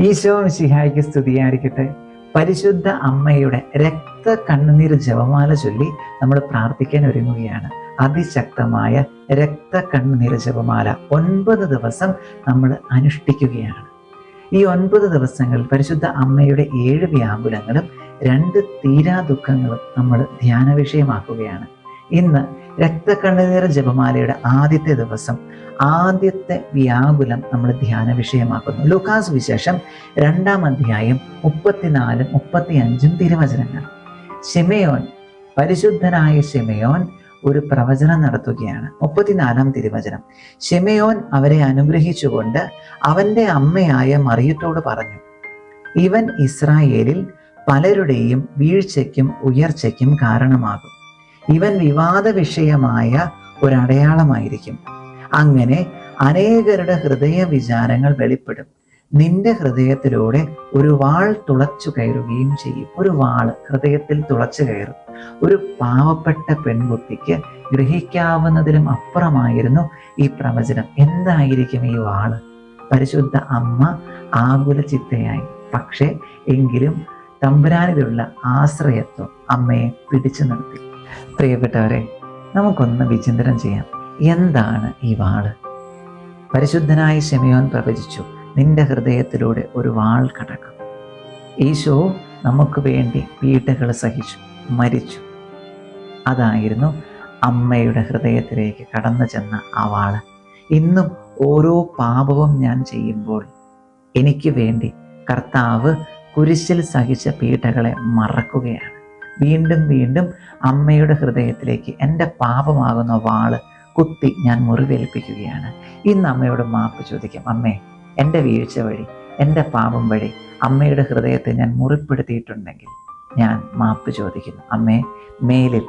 ഈശോ സിഹായിക്ക് സ്തുതിയായിരിക്കട്ടെ. പരിശുദ്ധ അമ്മയുടെ രക്ത കണ്ണുനീർ ജപമാല ചൊല്ലി നമ്മൾ പ്രാർത്ഥിക്കാൻ ഒരുങ്ങുകയാണ്. അതിശക്തമായ രക്ത കണ്ണുനീർ ജപമാല ഒൻപത് ദിവസം നമ്മൾ അനുഷ്ഠിക്കുകയാണ്. ഈ ഒൻപത് ദിവസങ്ങൾ പരിശുദ്ധ അമ്മയുടെ ഏഴ് വ്യാകുലങ്ങളും രണ്ട് തീരാ ദുഃഖങ്ങളും നമ്മൾ ധ്യാന വിഷയമാക്കുകയാണ് ഇന്ന് രക്തക്കണ്ണുനീർ ജപമാലയുടെ ആദ്യത്തെ ദിവസം ആദ്യത്തെ വ്യാകുലം നമ്മൾ ധ്യാന വിഷയമാക്കുന്നു. ലൂക്കാസ് വിശേഷം രണ്ടാം അധ്യായം മുപ്പത്തിനാലും മുപ്പത്തിയഞ്ചും തിരുവചനങ്ങൾ. ഷിമയോൻ പരിശുദ്ധനായ ഷിമയോൻ ഒരു പ്രവചനം നടത്തുകയാണ്. മുപ്പത്തിനാലാം തിരുവചനം. ഷിമയോൻ അവരെ അനുഗ്രഹിച്ചുകൊണ്ട് അവന്റെ അമ്മയായ മറിയത്തോട് പറഞ്ഞു ഇവൻ ഇസ്രായേലിൽ പലരുടെയും വീഴ്ചയ്ക്കും ഉയർച്ചയ്ക്കും കാരണമാകും. ഇവൻ വിവാദ വിഷയമായ ഒരടയാളമായിരിക്കും. അങ്ങനെ അനേകരുടെ ഹൃദയ വിചാരങ്ങൾ വെളിപ്പെടും. നിന്റെ ഹൃദയത്തിലൂടെ ഒരു വാൾ തുളച്ചു കയറുകയും ചെയ്യും. ഒരു വാൾ ഹൃദയത്തിൽ തുളച്ചു കയറും. ഒരു പാവപ്പെട്ട പെൺകുട്ടിക്ക് ഗ്രഹിക്കാവുന്നതിലും അപ്പുറമായിരുന്നു ഈ പ്രവചനം. എന്തായിരിക്കും ഈ വാൾ പരിശുദ്ധ അമ്മ ആകുല ചിത്തയായി. പക്ഷേ എങ്കിലും തമ്പുരാനിലുള്ള ആശ്രയത്വം അമ്മയെ പിടിച്ചു നിർത്തി. പ്രിയപ്പെട്ടവരെ നമുക്കൊന്ന് വിചിന്തനം ചെയ്യാം. എന്താണ് ഈ വാൾ? പരിശുദ്ധനായ ശമയോൻ പ്രവചിച്ചു നിന്റെ ഹൃദയത്തിലൂടെ ഒരു വാൾ കടക്കും. ഈശോ നമുക്ക് വേണ്ടി പീഡകൾ സഹിച്ചു മരിച്ചു. അതായിരുന്നു അമ്മയുടെ ഹൃദയത്തിലേക്ക് കടന്നു ചെന്ന ആ വാൾ. ഇന്നും ഓരോ പാപവും ഞാൻ ചെയ്യുമ്പോൾ എനിക്ക് വേണ്ടി കർത്താവ് കുരിശിൽ സഹിച്ച പീഡകളെ മറക്കുകയാണ്. വീണ്ടും വീണ്ടും അമ്മയുടെ ഹൃദയത്തിലേക്ക് എന്റെ പാപമാകുന്ന വാൾ കുത്തി ഞാൻ മുറിവേൽപ്പിക്കുകയാണ്. ഇന്ന് അമ്മയോട് മാപ്പ് ചോദിക്കാം. അമ്മേ എന്റെ വീഴ്ച വഴി എന്റെ പാപം വഴി അമ്മയുടെ ഹൃദയത്തെ ഞാൻ മുറിപ്പെടുത്തിയിട്ടുണ്ടെങ്കിൽ ഞാൻ മാപ്പ് ചോദിക്കുന്നു. അമ്മേ മേലിൽ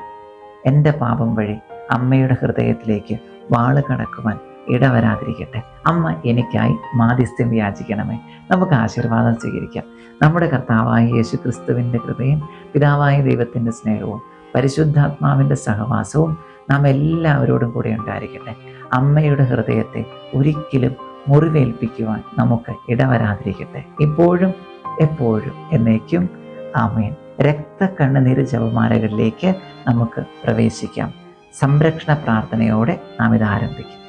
എന്റെ പാപം വഴി അമ്മയുടെ ഹൃദയത്തിലേക്ക് വാൾ കടക്കുവാൻ ഇടവരാതിരിക്കട്ടെ. അമ്മ എനിക്കായി മാധ്യസ്ഥ്യം യാചിക്കണമേ നമുക്ക് ആശീർവാദം സ്വീകരിക്കാം. നമ്മുടെ കർത്താവായ യേശു ക്രിസ്തുവിന്റെ കൃപയും പിതാവായ ദൈവത്തിന്റെ സ്നേഹവും പരിശുദ്ധാത്മാവിന്റെ സഹവാസവും നാം എല്ലാവരോടും കൂടെ ഉണ്ടായിരിക്കട്ടെ. അമ്മയുടെ ഹൃദയത്തെ ഒരിക്കലും മുറിവേൽപ്പിക്കുവാൻ നമുക്ക് ഇടവരാതിരിക്കട്ടെ. ഇപ്പോഴും എപ്പോഴും എന്നേക്കും ആമേൻ. രക്തക്കണ്ണുനീര് ജപമാലകളിലേക്ക് നമുക്ക് പ്രവേശിക്കാം. സംരക്ഷണ പ്രാർത്ഥനയോടെ നാം ഇത് ആരംഭിക്കും.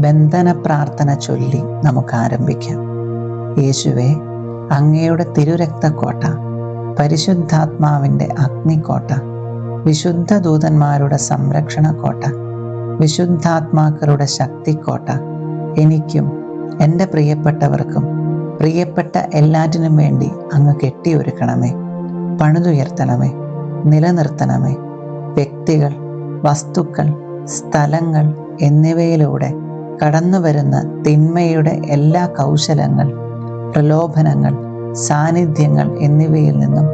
ബന്ധന പ്രാർത്ഥന ചൊല്ലി നമുക്ക് ആരംഭിക്കാം യേശുവെ അങ്ങയുടെ തിരുരക്തക്കോട്ട പരിശുദ്ധാത്മാവിന്റെ അഗ്നിക്കോട്ട വിശുദ്ധ ദൂതന്മാരുടെ സംരക്ഷണ കോട്ട വിശുദ്ധാത്മാക്കളുടെ ശക്തിക്കോട്ട എനിക്കും എന്റെ പ്രിയപ്പെട്ടവർക്കും പ്രിയപ്പെട്ട എല്ലാറ്റിനും വേണ്ടി അങ്ങ് കെട്ടിയൊരുക്കണമേ. പണിതുയർത്തണമേ നിലനിർത്തണമേ. വ്യക്തികൾ വസ്തുക്കൾ സ്ഥലങ്ങൾ എന്നിവയിലൂടെ കടന്നു വരുന്ന തിന്മയുടെ എല്ലാ കൗശലങ്ങൾ പ്രലോഭനങ്ങൾ സാന്നിധ്യങ്ങൾ എന്നിവയിൽ നിന്നും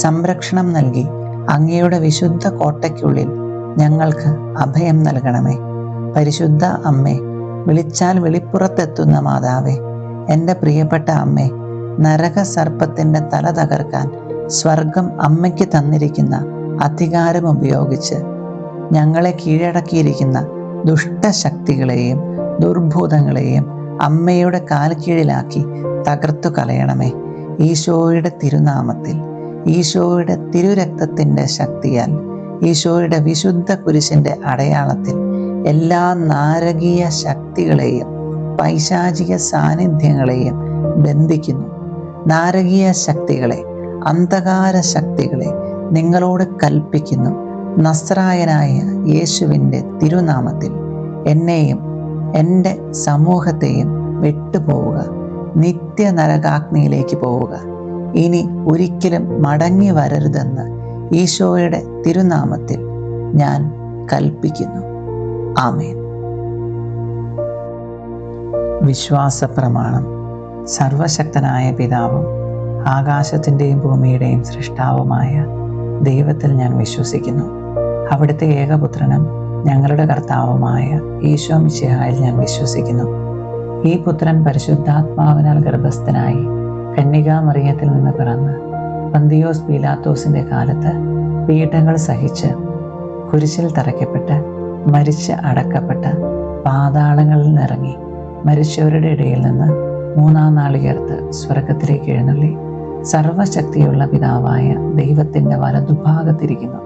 സംരക്ഷണം നൽകി അങ്ങയുടെ വിശുദ്ധ കോട്ടയ്ക്കുള്ളിൽ ഞങ്ങൾക്ക് അഭയം നൽകണമേ. പരിശുദ്ധ അമ്മേ വിളിച്ചാൽ വെളിപ്പുറത്തെത്തുന്ന മാതാവേ എന്റെ പ്രിയപ്പെട്ട അമ്മേ നരക സർപ്പത്തിന്റെ തല തകർക്കാൻ സ്വർഗം അമ്മയ്ക്ക് തന്നിരിക്കുന്ന അധികാരം ഉപയോഗിച്ച് ഞങ്ങളെ കീഴടക്കിയിരിക്കുന്ന ദുഷ്ടശക്തികളെയും ദുർഭൂതങ്ങളെയും അമ്മയുടെ കാൽക്കീഴിലാക്കി തകർത്തു കളയണമേ. ഈശോയുടെ തിരുനാമത്തിൽ ഈശോയുടെ തിരുരക്തത്തിന്റെ ശക്തിയാൽ ഈശോയുടെ വിശുദ്ധ കുരിശിന്റെ അടയാളത്തിൽ എല്ലാ നാരകീയ ശക്തികളെയും പൈശാചിക സാന്നിധ്യങ്ങളെയും ബന്ധിക്കുന്നു. നാരകീയ ശക്തികളെ അന്ധകാര ശക്തികളെ നിങ്ങളോട് കൽപ്പിക്കുന്നു. നസ്രായനായ യേശുവിന്റെ തിരുനാമത്തിൽ എന്നെയും എന്റെ സമൂഹത്തെയും വിട്ടുപോവുക. നിത്യ നരകാഗ്നിയിലേക്ക് പോവുക. ഇനി ഒരിക്കലും മടങ്ങി വരരുതെന്ന് ഈശോയുടെ തിരുനാമത്തിൽ ഞാൻ കൽപ്പിക്കുന്നു. ആമേൻ. വിശ്വാസ പ്രമാണം സർവശക്തനായ പിതാവും ആകാശത്തിന്റെയും ഭൂമിയുടെയും സൃഷ്ടാവുമായ ദൈവത്തിൽ ഞാൻ വിശ്വസിക്കുന്നു. അവിടുത്തെ ഏകപുത്രനും ഞങ്ങളുടെ കർത്താവുമായ ഈശോ മിശിഹായിൽ ഞാൻ വിശ്വസിക്കുന്നു. ഈ പുത്രൻ പരിശുദ്ധാത്മാവിനാൽ ഗർഭസ്ഥനായി കന്യകാമറിയത്തിൽ നിന്ന് പിറന്ന് പന്തിയോസ് പീലാത്തോസിന്റെ കാലത്ത് പീഠങ്ങൾ സഹിച്ച് കുരിശിൽ തറയ്ക്കപ്പെട്ട് മരിച്ച് അടക്കപ്പെട്ട് പാതാളങ്ങളിൽ നിന്നിറങ്ങി മരിച്ചവരുടെ ഇടയിൽ നിന്ന് മൂന്നാം നാളികേർത്ത് സ്വർഗത്തിലേക്ക് എഴുന്നള്ളി സർവശക്തിയുള്ള പിതാവായ ദൈവത്തിന്റെ വലതുഭാഗത്തിരിക്കുന്നു.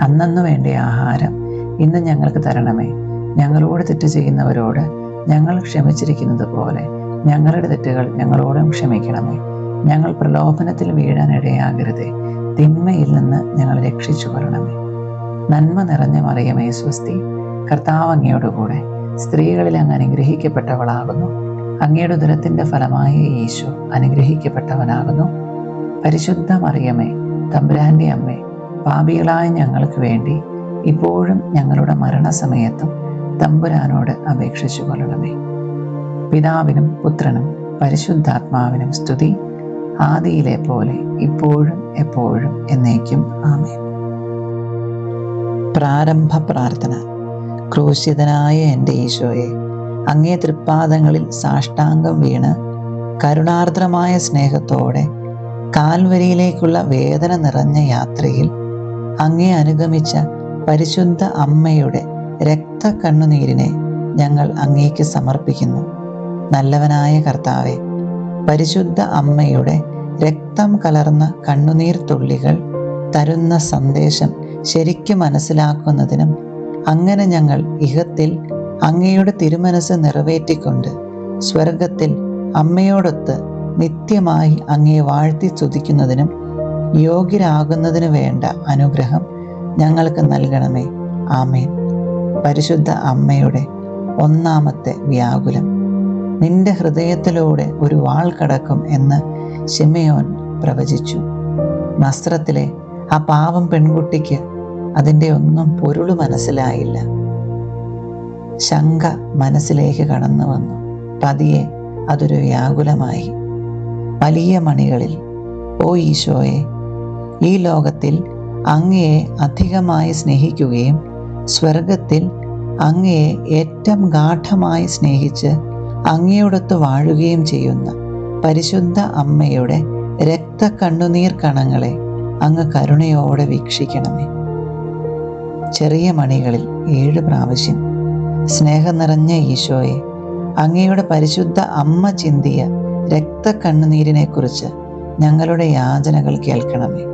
അന്നന്നു വേണ്ട ആഹാരം ഇന്ന് ഞങ്ങൾക്ക് തരണമേ. ഞങ്ങളോട് തെറ്റ് ചെയ്യുന്നവരോട് ഞങ്ങൾ ക്ഷമിച്ചിരിക്കുന്നത് പോലെ ഞങ്ങളുടെ തെറ്റുകൾ ഞങ്ങളോടും ക്ഷമിക്കണമേ. ഞങ്ങൾ പ്രലോഭനത്തിൽ വീഴാൻ ഇടയാകരുതേ. തിന്മയിൽ നിന്ന് ഞങ്ങൾ രക്ഷിച്ചു വരണമേ നന്മ നിറഞ്ഞ മറിയമേ സ്വസ്തി. കർത്താവ് അങ്ങയോടുകൂടെ സ്ത്രീകളിൽ അങ്ങ് അനുഗ്രഹിക്കപ്പെട്ടവളാകുന്നു. അങ്ങയുടെ ഉദരത്തിന്റെ ഫലമായ യേശു അനുഗ്രഹിക്കപ്പെട്ടവനാകുന്നു. പരിശുദ്ധ മറിയമേ തമ്പുരാന്റെ അമ്മേ പാപികളായ ഞങ്ങൾക്ക് വേണ്ടി ഇപ്പോഴും ഞങ്ങളുടെ മരണസമയത്തും തമ്പുരാനോട് അപേക്ഷിച്ചു കൊള്ളണമേ. പിതാവിനും പുത്രനും പരിശുദ്ധാത്മാവിനും സ്തുതി ആദിയിലെ പോലെ ഇപ്പോഴും എപ്പോഴും എന്നേക്കും ആമേ പ്രാരംഭ പ്രാർത്ഥന. ക്രൂശിതനായ എന്റെ ഈശോയെ അങ്ങേ തൃപ്പാദങ്ങളിൽ സാഷ്ടാംഗം വീണ് കരുണാർദ്രമായ സ്നേഹത്തോടെ കാൽവരിയിലേക്കുള്ള വേദന നിറഞ്ഞ യാത്രയിൽ അങ്ങേ അനുഗമിച്ച പരിശുദ്ധ അമ്മയുടെ രക്ത കണ്ണുനീരിനെ ഞങ്ങൾ അങ്ങേക്ക് സമർപ്പിക്കുന്നു. നല്ലവനായ കർത്താവെ പരിശുദ്ധ അമ്മയുടെ രക്തം കലർന്ന കണ്ണുനീർ തുള്ളികൾ തരുന്ന സന്ദേശം ശരിക്കും മനസ്സിലാക്കുന്നതിനും അങ്ങനെ ഞങ്ങൾ ഇഹത്തിൽ അങ്ങയുടെ തിരുമനസ് നിറവേറ്റിക്കൊണ്ട് സ്വർഗത്തിൽ അമ്മയോടൊത്ത് നിത്യമായി അങ്ങയെ വാഴ്ത്തി സ്തുതിക്കുന്നതിനും യോഗ്യരാകുന്നതിനു വേണ്ട അനുഗ്രഹം ഞങ്ങൾക്ക് നൽകണമേ. ആമേൻ. പരിശുദ്ധ അമ്മയുടെ ഒന്നാമത്തെ വ്യാകുലം. നിന്റെ ഹൃദയത്തിലൂടെ ഒരു വാൾ കടക്കും എന്ന് ഷിമയോൻ പ്രവചിച്ചു. വസ്ത്രത്തിലെ ആ പാവം പെൺകുട്ടിക്ക് അതിന്റെ ഒന്നും പൊരുൾ മനസ്സിലായില്ല. ശങ്ക മനസ്സിലേക്ക് കടന്നു വന്നു. പതിയെ അതൊരു വ്യാകുലമായി. വലിയ മണികളിൽ ഓ ഈശോയെ ഈ ലോകത്തിൽ അങ്ങയെ അധികമായി സ്നേഹിക്കുകയും സ്വർഗത്തിൽ അങ്ങയെ ഏറ്റവും ഗാഠമായി സ്നേഹിച്ച് അങ്ങയോടൊത്ത് വാഴുകയും ചെയ്യുന്ന പരിശുദ്ധ അമ്മയുടെ രക്ത കണ്ണുനീർ കണങ്ങളെ അങ്ങ് കരുണയോടെ വീക്ഷിക്കണമേ. ചെറിയ മണികളിൽ ഏഴ് പ്രാവശ്യം സ്നേഹം നിറഞ്ഞ ഈശോയെ അങ്ങയുടെ പരിശുദ്ധ അമ്മ ചിന്തിയ രക്ത കണ്ണുനീരിനെക്കുറിച്ച് ഞങ്ങളുടെ യാചനകൾ കേൾക്കണമേ.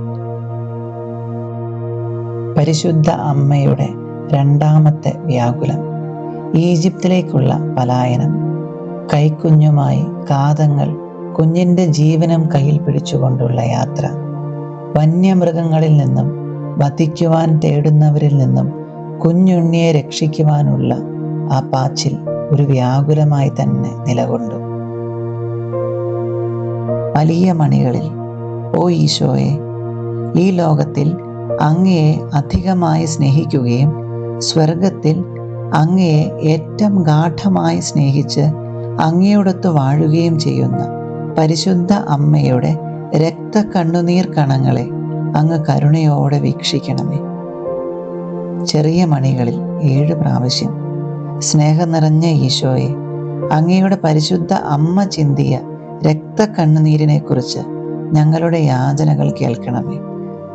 പരിശുദ്ധ അമ്മയുടെ രണ്ടാമത്തെ വ്യാകുലം. ഈജിപ്തിലേക്കുള്ള പലായനം. കൈക്കുഞ്ഞുമായി കാതങ്ങൾ കുഞ്ഞിന്റെ ജീവനം കയ്യിൽ പിടിച്ചുകൊണ്ടുള്ള യാത്ര. വന്യമൃഗങ്ങളിൽ നിന്നും വധിക്കുവാൻ തേടുന്നവരിൽ നിന്നും കുഞ്ഞുണ്ണിയെ രക്ഷിക്കുവാനുള്ള ആ പാച്ചിൽ ഒരു വ്യാകുലമായി തന്നെ നിലകൊണ്ടു. വലിയ മണികളിൽ ഓ ഈശോയെ ഈ ലോകത്തിൽ അങ്ങയെ അധികമായി സ്നേഹിക്കുകയും സ്വർഗത്തിൽ അങ്ങയെ ഏറ്റവും ഗാഠമായി സ്നേഹിച്ച് അങ്ങയോടൊത്ത് വാഴുകയും ചെയ്യുന്ന പരിശുദ്ധ അമ്മയുടെ രക്ത കണ്ണുനീർ കണങ്ങളെ അങ്ങ് കരുണയോടെ വീക്ഷിക്കണമേ. ചെറിയ മണികളിൽ ഏഴ് പ്രാവശ്യം സ്നേഹം നിറഞ്ഞ ഈശോയെ അങ്ങയുടെ പരിശുദ്ധ അമ്മ ചിന്തിയ രക്ത കണ്ണുനീരിനെക്കുറിച്ച് ഞങ്ങളുടെ യാചനകൾ കേൾക്കണമേ.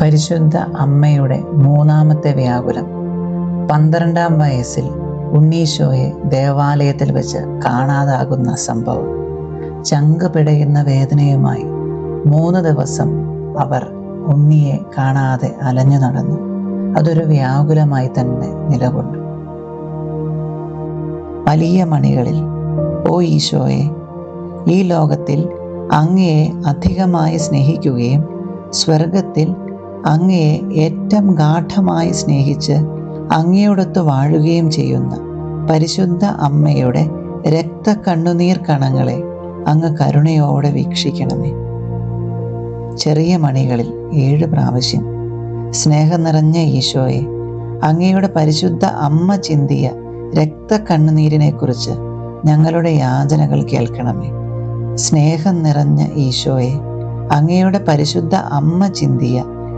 പരിശുദ്ധ അമ്മയുടെ മൂന്നാമത്തെ വ്യാകുലം. പന്ത്രണ്ടാം വയസ്സിൽ ഉണ്ണീശോയെ ദേവാലയത്തിൽ വെച്ച് കാണാതാകുന്ന സംഭവം. ചങ്ക് പിടയുന്ന വേദനയുമായി മൂന്ന് ദിവസം അവർ ഉണ്ണിയെ കാണാതെ അലഞ്ഞു നടന്നു. അതൊരു വ്യാകുലമായി തന്നെ നിലകൊണ്ടു. വലിയ മണികളിൽ ഓ ഈശോയെ ഈ ലോകത്തിൽ അങ്ങയെ അധികമായി സ്നേഹിക്കുകയും സ്വർഗത്തിൽ അങ്ങയെ ഏറ്റവും ഗാഠമായി സ്നേഹിച്ച് അങ്ങയോടൊത്ത് വാഴുകയും ചെയ്യുന്ന പരിശുദ്ധ അമ്മയുടെ രക്ത കണ്ണുനീർ കണങ്ങളെ അങ്ങ് കരുണയോടെ വീക്ഷിക്കണമേ. ചെറിയ മണികളിൽ ഏഴ് പ്രാവശ്യം സ്നേഹം നിറഞ്ഞ ഈശോയെ അങ്ങയുടെ പരിശുദ്ധ അമ്മ ചിന്തിയ രക്ത കണ്ണുനീരിനെക്കുറിച്ച് ഞങ്ങളുടെ യാചനകൾ കേൾക്കണമേ. സ്നേഹം നിറഞ്ഞ ഈശോയെ അങ്ങയുടെ പരിശുദ്ധ അമ്മ ചിന്തിയ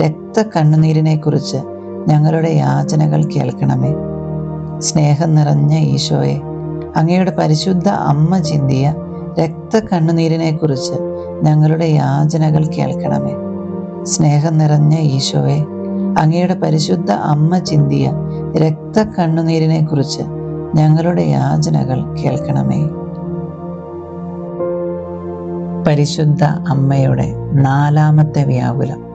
രക്തക്കണ്ണുനീരിനെക്കുറിച്ച് ഞങ്ങളുടെ യാചനകൾ കേൾക്കണമേ. സ്നേഹം നിറഞ്ഞ ഈശോയെ അങ്ങയുടെ പരിശുദ്ധ അമ്മ ചിന്തിയ കുറിച്ച് ഞങ്ങളുടെ യാചനകൾ കേൾക്കണമേ. സ്നേഹം നിറഞ്ഞ ഈശോയെ അങ്ങയുടെ പരിശുദ്ധ അമ്മ ചിന്തിയ കുറിച്ച് ഞങ്ങളുടെ യാചനകൾ കേൾക്കണമേ. പരിശുദ്ധ അമ്മയുടെ നാലാമത്തെ വ്യാകുലം.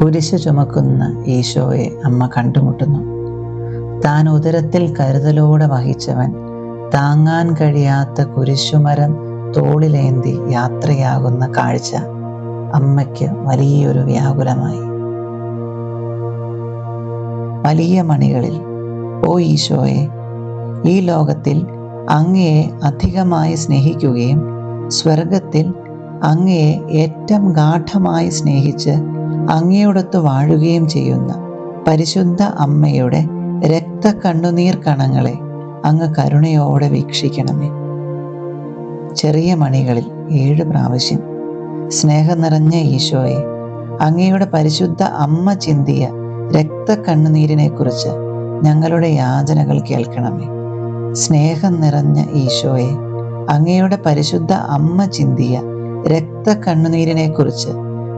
കുരിശ് ചുമക്കുന്ന ഈശോയെ അമ്മ കണ്ടുമുട്ടുന്നു. താൻ ഉദരത്തിൽ കരുതലോടെ വഹിച്ചവൻ താങ്ങാൻ കഴിയാത്ത കുരിശുമരം തോളിലേന്തി യാത്രയാകുന്ന കാഴ്ച അമ്മയ്ക്ക് വലിയൊരു വ്യാകുലമായി. വലിയ മണികളിൽ ഓ ഈശോയെ ഈ ലോകത്തിൽ അങ്ങയെ അധികമായി സ്നേഹിക്കുകയും സ്വർഗത്തിൽ അങ്ങയെ ഏറ്റവും ഗാഠമായി സ്നേഹിച്ച് അങ്ങയോടൊത്ത് വാഴുകയും ചെയ്യുന്ന പരിശുദ്ധ അമ്മയുടെ രക്ത കണ്ണുനീർ കണങ്ങളെ അങ്ങ് കരുണയോടെ വീക്ഷിക്കണമേ. ചെറിയ മണികളിൽ ഏഴ് പ്രാവശ്യം സ്നേഹം നിറഞ്ഞ ഈശോയെ അങ്ങയുടെ പരിശുദ്ധ അമ്മ ചിന്തിയ രക്ത കണ്ണുനീരിനെക്കുറിച്ച് ഞങ്ങളുടെ യാചനകൾ കേൾക്കണമേ. സ്നേഹം നിറഞ്ഞ ഈശോയെ അങ്ങയുടെ പരിശുദ്ധ അമ്മ ചിന്തിയ രക്തക്കണ്ണുനീരിനെക്കുറിച്ച്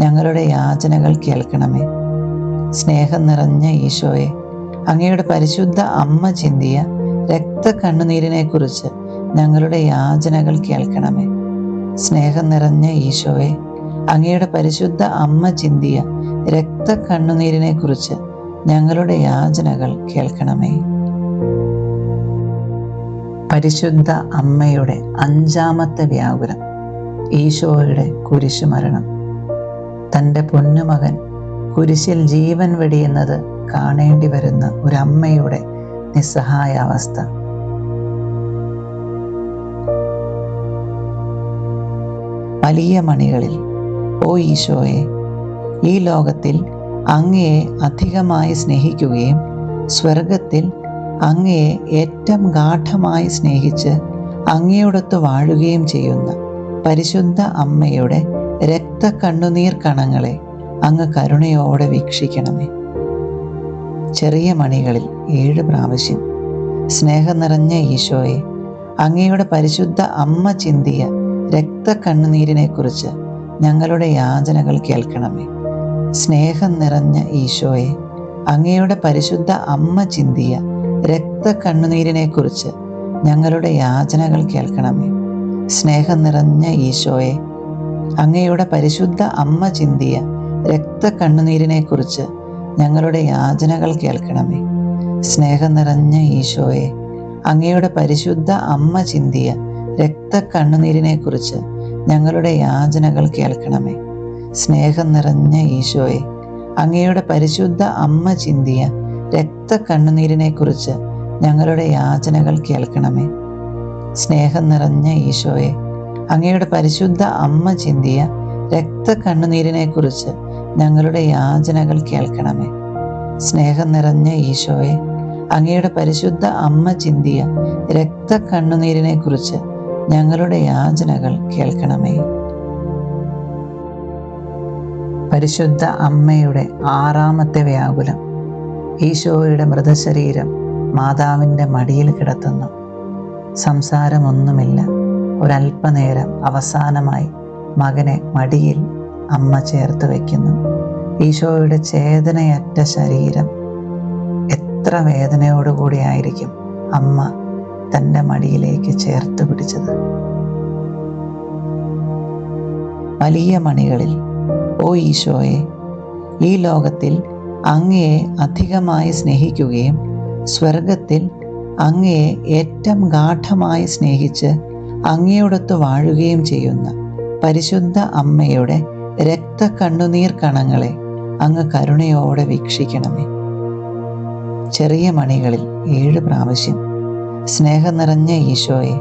ഞങ്ങളുടെ യാചനകൾ കേൾക്കണമേ. സ്നേഹം നിറഞ്ഞ ഈശോയെ അങ്ങയുടെ പരിശുദ്ധ അമ്മ ചിന്തിയ രക്തക്കണ്ണുനീരിനെക്കുറിച്ച് ഞങ്ങളുടെ യാചനകൾ കേൾക്കണമേ. സ്നേഹം നിറഞ്ഞ ഈശോയെ അങ്ങയുടെ പരിശുദ്ധ അമ്മ ചിന്തിയ രക്തക്കണ്ണുനീരിനെക്കുറിച്ച് ഞങ്ങളുടെ യാചനകൾ കേൾക്കണമേ. പരിശുദ്ധ അമ്മയുടെ അഞ്ചാമത്തെ വ്യാകുലം ഈശോയുടെ കുരിശുമരണം. തന്റെ പൊന്നുമകൻ കുരിശിൽ ജീവൻ വെടിയുന്നത് കാണേണ്ടി വരുന്ന ഒരമ്മയുടെ നിസ്സഹായാവസ്ഥ. വലിയ മണികളിൽ ഓ ഈശോയെ ഈ ലോകത്തിൽ അങ്ങയെ അധികമായി സ്നേഹിക്കുകയും സ്വർഗത്തിൽ അങ്ങയെ ഏറ്റവും ഗാഠമായി സ്നേഹിച്ച് അങ്ങയോടൊത്ത് വാഴുകയും ചെയ്യുന്ന പരിശുദ്ധ അമ്മയുടെ രക്തക്കണ്ണുനീർ കണങ്ങളെ അങ്ങ് കരുണയോടെ വീക്ഷിക്കണമേ. ചെറിയ മണികളിൽ ഏഴ് പ്രാവശ്യം സ്നേഹം നിറഞ്ഞ ഈശോയെ അങ്ങയുടെ പരിശുദ്ധ അമ്മ ചിന്തിയ രക്ത കണ്ണുനീരിനെക്കുറിച്ച് ഞങ്ങളുടെ യാചനകൾ കേൾക്കണമേ. സ്നേഹം നിറഞ്ഞ ഈശോയെ അങ്ങയുടെ പരിശുദ്ധ അമ്മ ചിന്തിയ രക്ത കണ്ണുനീരിനെക്കുറിച്ച് ഞങ്ങളുടെ യാചനകൾ കേൾക്കണമേ. സ്നേഹം നിറഞ്ഞ ഈശോയെ അങ്ങയുടെ പരിശുദ്ധ അമ്മ ചിന്തിയ രക്തക്കണ്ണുനീരിനെക്കുറിച്ച് ഞങ്ങളുടെ യാചനകൾ കേൾക്കണമേ. സ്നേഹം നിറഞ്ഞ ഈശോയെ അങ്ങയുടെ പരിശുദ്ധ അമ്മ ചിന്തിയ രക്തക്കണ്ണുനീരിനെക്കുറിച്ച് ഞങ്ങളുടെ യാചനകൾ കേൾക്കണമേ. സ്നേഹം നിറഞ്ഞ ഈശോയെ അങ്ങയുടെ പരിശുദ്ധ അമ്മ ചിന്തിയ രക്തക്കണ്ണുനീരിനെക്കുറിച്ച് ഞങ്ങളുടെ യാചനകൾ കേൾക്കണമേ. സ്നേഹം നിറഞ്ഞ ഈശോയെ അങ്ങയുടെ പരിശുദ്ധ അമ്മ ചിന്തിയ രക്തക്കണ്ണുനീരിനെക്കുറിച്ച് ഞങ്ങളുടെ യാചനകൾ കേൾക്കണമേ. സ്നേഹം നിറഞ്ഞ ഈശോയെ അങ്ങയുടെ പരിശുദ്ധ അമ്മ ചിന്തിയ രക്തക്കണ്ണുനീരിനെക്കുറിച്ച് ഞങ്ങളുടെ യാചനകൾ കേൾക്കണമേ. പരിശുദ്ധ അമ്മയുടെ ആറാമത്തെ വ്യാകുലം. ഈശോയുടെ മൃതശരീരം മാതാവിന്റെ മടിയിൽ കിടത്തുന്നു. സംസാരമൊന്നുമില്ല. ഒരല്പനേരം അവസാനമായി മകനെ മടിയിൽ അമ്മ ചേർത്ത് വയ്ക്കുന്നു ഈശോയുടെ ചേതനയറ്റ ശരീരം എത്ര വേദനയോടുകൂടിയായിരിക്കും അമ്മ തന്റെ മടിയിലേക്ക് ചേർത്ത് പിടിച്ചത്. വലിയ മണികളിൽ ഓ ഈശോയെ ഈ ലോകത്തിൽ അങ്ങയെ അധികമായി സ്നേഹിക്കുകയും സ്വർഗത്തിൽ അങ്ങയെ ഏറ്റവും ഗാഠമായി സ്നേഹിച്ച് അങ്ങയോടൊത്ത് വാഴുകയും ചെയ്യുന്ന പരിശുദ്ധ അമ്മയുടെ രക്ത കണ്ണുനീർ കണങ്ങളെ അങ്ങ് കരുണയോടെ വീക്ഷിക്കണമേ. ചെറിയ മണികളിൽ ഏഴ് പ്രാവശ്യം സ്നേഹം നിറഞ്ഞ ഈശോയെ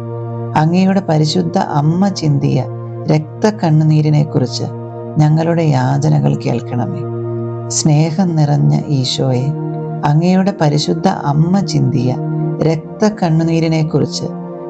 അങ്ങയുടെ പരിശുദ്ധ അമ്മ ചിന്തിയ രക്ത കണ്ണുനീരിനെക്കുറിച്ച് ഞങ്ങളുടെ യാചനകൾ കേൾക്കണമേ. സ്നേഹം നിറഞ്ഞ ഈശോയെ അങ്ങയുടെ പരിശുദ്ധ അമ്മ ചിന്തിയ രക്തക്കണ്ണുനീരിനെക്കുറിച്ച്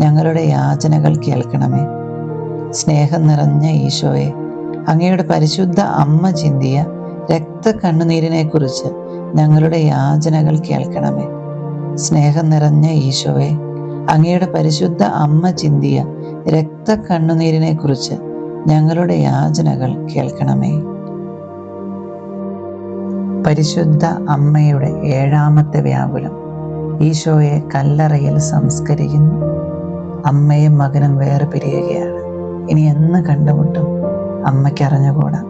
ഞങ്ങളുടെ യാചനകൾ കേൾക്കണമേ. സ്നേഹം നിറഞ്ഞ ഈശോയെ അങ്ങയുടെ പരിശുദ്ധ അമ്മ ചിന്തിയ രക്തക്കണ്ണുനീരിനെക്കുറിച്ച് ഞങ്ങളുടെ യാചനകൾ കേൾക്കണമേ. സ്നേഹം നിറഞ്ഞ ഈശോയെ അങ്ങയുടെ പരിശുദ്ധ അമ്മ ചിന്തിയ രക്തക്കണ്ണുനീരിനെക്കുറിച്ച് ഞങ്ങളുടെ യാചനകൾ കേൾക്കണമേ. പരിശുദ്ധ അമ്മയുടെ ഏഴാമത്തെ വ്യാകുലം ഈശോയെ കല്ലറയിൽ സംസ്കരിക്കുന്നു. അമ്മയും മകനും വേറെ പിരിയുകയാണ്. ഇനി എന്ന് കണ്ടുമുട്ടും അമ്മയ്ക്ക് അറിഞ്ഞുകൂടാ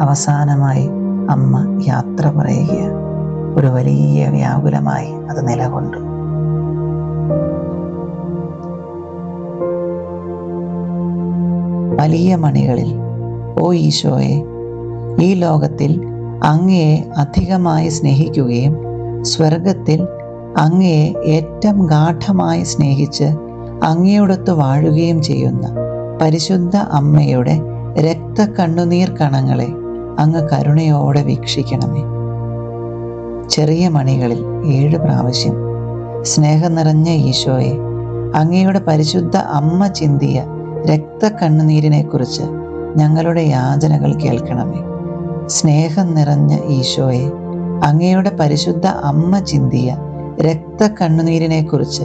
അവസാനമായി അമ്മ യാത്ര പറയുകയാണ്. ഒരു വലിയ വ്യാകുലമായി അത് നിലകൊണ്ടു. വലിയ മണികളിൽ ഓ ഈശോയെ ഈ ലോകത്തിൽ അങ്ങയെ അധികമായി സ്നേഹിക്കുകയും സ്വർഗത്തിൽ അങ്ങയെ ഏറ്റവും ഗാഠമായി സ്നേഹിച്ച് അങ്ങയോടൊത്ത് വാഴുകയും ചെയ്യുന്ന പരിശുദ്ധ അമ്മയുടെ രക്ത കണ്ണുനീർ കണങ്ങളെ അങ്ങ് കരുണയോടെ വീക്ഷിക്കണമേ. ചെറിയ മണികളിൽ ഏഴ് പ്രാവശ്യം സ്നേഹം നിറഞ്ഞ ഈശോയെ അങ്ങയുടെ പരിശുദ്ധ അമ്മ ചിന്തിയ രക്ത കണ്ണുനീരിനെക്കുറിച്ച് ഞങ്ങളുടെ യാചനകൾ കേൾക്കണമേ. സ്നേഹം നിറഞ്ഞ ഈശോയെ അങ്ങയുടെ പരിശുദ്ധ അമ്മ ചിന്തിയ രക്തക്കണ്ണുനീരിനെക്കുറിച്ച്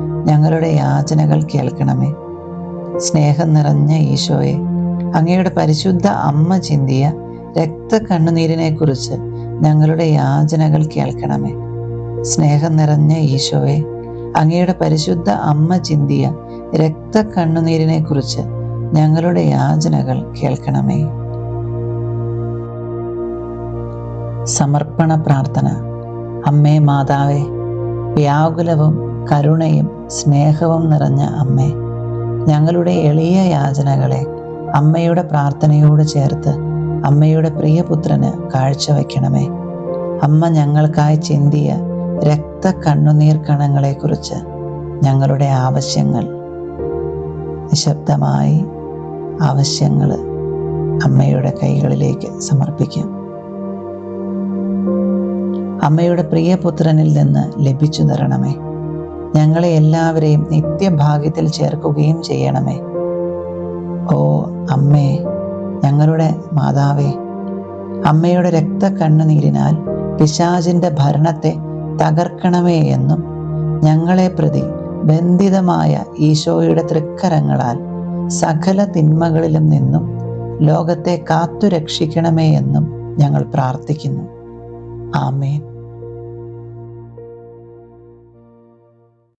ഞങ്ങളുടെ യാചനകൾ കേൾക്കണമേ. സ്നേഹം നിറഞ്ഞ ഈശോയെ അങ്ങയുടെ പരിശുദ്ധ അമ്മ ചിന്തിയ രക്തക്കണ്ണുനീരിനെ കുറിച്ച് ഞങ്ങളുടെ യാചനകൾ കേൾക്കണമേ. സ്നേഹം നിറഞ്ഞ ഈശോയെ അങ്ങയുടെ പരിശുദ്ധ അമ്മ ചിന്തിയ രക്തക്കണ്ണുനീരിനെ കുറിച്ച് ഞങ്ങളുടെ യാചനകൾ കേൾക്കണമേ. സമർപ്പണ പ്രാർത്ഥന. അമ്മേ മാതാവേ വ്യാകുലവും കരുണയും സ്നേഹവും നിറഞ്ഞ അമ്മേ ഞങ്ങളുടെ എളിയ യാചനകളെ അമ്മയുടെ പ്രാർത്ഥനയോട് ചേർത്ത് അമ്മയുടെ പ്രിയപുത്രന് കാഴ്ചവെക്കണമേ. അമ്മ ഞങ്ങൾക്കായി ചിന്തിയ രക്ത കണ്ണുനീർ കണങ്ങളെക്കുറിച്ച് ഞങ്ങളുടെ ആവശ്യങ്ങൾ നിശബ്ദമായി ആവശ്യങ്ങൾ അമ്മയുടെ കൈകളിലേക്ക് സമർപ്പിക്കും. അമ്മയുടെ പ്രിയപുത്രനിൽ നിന്ന് ലഭിച്ചു തരണമേ. ഞങ്ങളെ എല്ലാവരെയും നിത്യഭാഗ്യത്തിൽ ചേർക്കുകയും ചെയ്യണമേ. ഓ അമ്മേ ഞങ്ങളുടെ മാതാവേ അമ്മയുടെ രക്തക്കണ്ണുനീരിനാൽ പിശാചിന്റെ ഭരണത്തെ തകർക്കണമേ എന്നും ഞങ്ങളെ പ്രതി ബന്ധിതമായ ഈശോയുടെ തൃക്കരങ്ങളാൽ സകല തിന്മകളിലും നിന്നും ലോകത്തെ കാത്തുരക്ഷിക്കണമേ എന്നും ഞങ്ങൾ പ്രാർത്ഥിക്കുന്നു. ആമേൻ.